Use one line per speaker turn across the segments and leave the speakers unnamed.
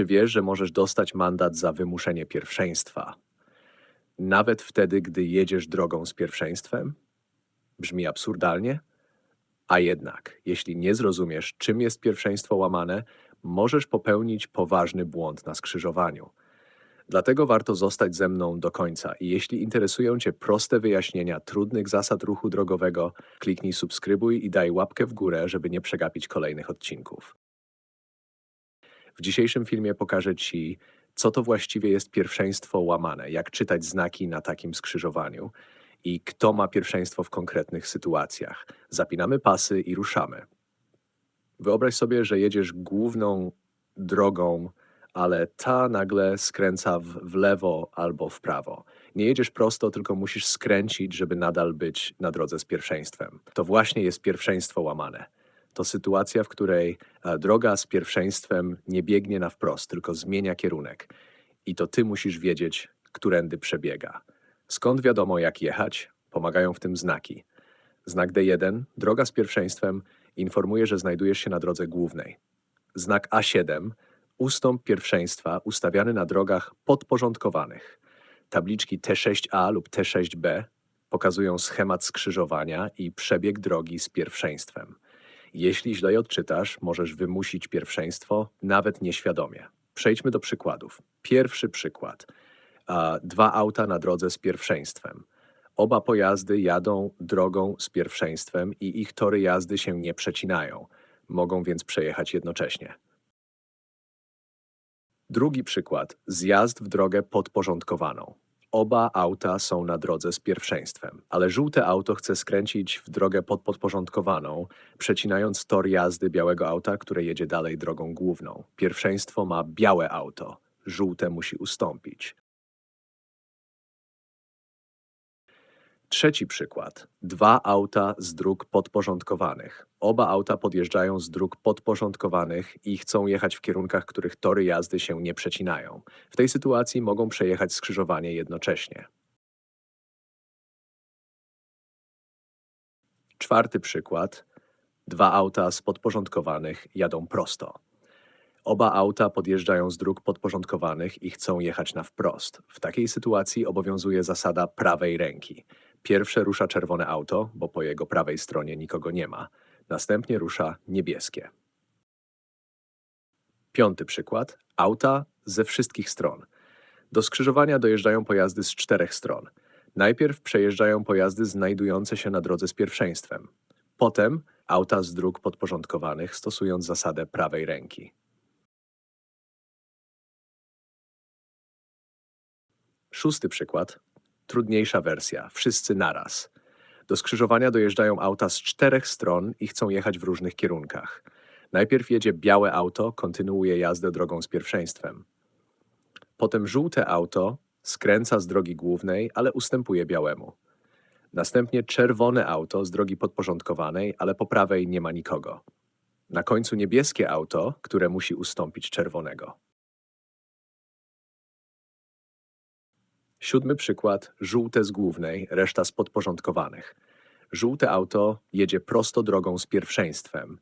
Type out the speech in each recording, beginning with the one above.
Czy wiesz, że możesz dostać mandat za wymuszenie pierwszeństwa? Nawet wtedy, gdy jedziesz drogą z pierwszeństwem? Brzmi absurdalnie? A jednak, jeśli nie zrozumiesz, czym jest pierwszeństwo łamane, możesz popełnić poważny błąd na skrzyżowaniu. Dlatego warto zostać ze mną do końca i jeśli interesują Cię proste wyjaśnienia trudnych zasad ruchu drogowego, kliknij subskrybuj i daj łapkę w górę, żeby nie przegapić kolejnych odcinków. W dzisiejszym filmie pokażę Ci, co to właściwie jest pierwszeństwo łamane, jak czytać znaki na takim skrzyżowaniu i kto ma pierwszeństwo w konkretnych sytuacjach. Zapinamy pasy i ruszamy. Wyobraź sobie, że jedziesz główną drogą, ale ta nagle skręca w, w lewo albo w prawo. Nie jedziesz prosto, tylko musisz skręcić, żeby nadal być na drodze z pierwszeństwem. To właśnie jest pierwszeństwo łamane. To sytuacja, w której e, droga z pierwszeństwem nie biegnie na wprost, tylko zmienia kierunek. I to ty musisz wiedzieć, którędy przebiega. Skąd wiadomo, jak jechać? Pomagają w tym znaki. Znak D1, droga z pierwszeństwem, informuje, że znajdujesz się na drodze głównej. Znak A7, ustąp pierwszeństwa ustawiany na drogach podporządkowanych. Tabliczki T6A lub T6B pokazują schemat skrzyżowania i przebieg drogi z pierwszeństwem. Jeśli źle odczytasz, możesz wymusić pierwszeństwo, nawet nieświadomie. Przejdźmy do przykładów. Pierwszy przykład. Dwa auta na drodze z pierwszeństwem. Oba pojazdy jadą drogą z pierwszeństwem i ich tory jazdy się nie przecinają. Mogą więc przejechać jednocześnie. Drugi przykład. Zjazd w drogę podporządkowaną. Oba auta są na drodze z pierwszeństwem, ale żółte auto chce skręcić w drogę podporządkowaną, przecinając tor jazdy białego auta, które jedzie dalej drogą główną. Pierwszeństwo ma białe auto, żółte musi ustąpić. Trzeci przykład. Dwa auta z dróg podporządkowanych. Oba auta podjeżdżają z dróg podporządkowanych i chcą jechać w kierunkach, których tory jazdy się nie przecinają. W tej sytuacji mogą przejechać skrzyżowanie jednocześnie. Czwarty przykład. Dwa auta z podporządkowanych jadą prosto. Oba auta podjeżdżają z dróg podporządkowanych i chcą jechać na wprost. W takiej sytuacji obowiązuje zasada prawej ręki. Pierwsze rusza czerwone auto, bo po jego prawej stronie nikogo nie ma. Następnie rusza niebieskie. Piąty przykład. Auta ze wszystkich stron. Do skrzyżowania dojeżdżają pojazdy z czterech stron. Najpierw przejeżdżają pojazdy znajdujące się na drodze z pierwszeństwem. Potem auta z dróg podporządkowanych, stosując zasadę prawej ręki. Szósty przykład. Trudniejsza wersja. Wszyscy naraz. Do skrzyżowania dojeżdżają auta z czterech stron i chcą jechać w różnych kierunkach. Najpierw jedzie białe auto, kontynuuje jazdę drogą z pierwszeństwem. Potem żółte auto skręca z drogi głównej, ale ustępuje białemu. Następnie czerwone auto z drogi podporządkowanej, ale po prawej nie ma nikogo. Na końcu niebieskie auto, które musi ustąpić czerwonego. Siódmy przykład, żółte z głównej, reszta z podporządkowanych. Żółte auto jedzie prosto drogą z pierwszeństwem.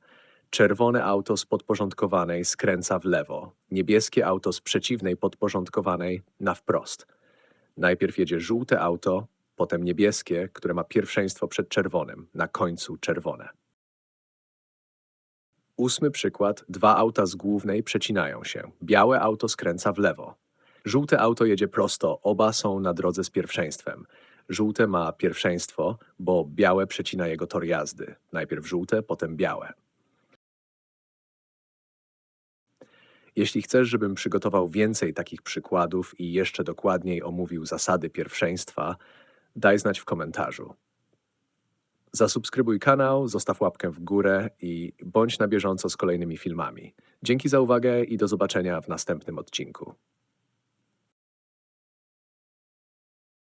Czerwone auto z podporządkowanej skręca w lewo. Niebieskie auto z przeciwnej podporządkowanej na wprost. Najpierw jedzie żółte auto, potem niebieskie, które ma pierwszeństwo przed czerwonym, na końcu czerwone. Ósmy przykład, dwa auta z głównej przecinają się. Białe auto skręca w lewo. Żółte auto jedzie prosto, oba są na drodze z pierwszeństwem. Żółte ma pierwszeństwo, bo białe przecina jego tor jazdy. Najpierw żółte, potem białe. Jeśli chcesz, żebym przygotował więcej takich przykładów i jeszcze dokładniej omówił zasady pierwszeństwa, daj znać w komentarzu. Zasubskrybuj kanał, zostaw łapkę w górę i bądź na bieżąco z kolejnymi filmami. Dzięki za uwagę i do zobaczenia w następnym odcinku.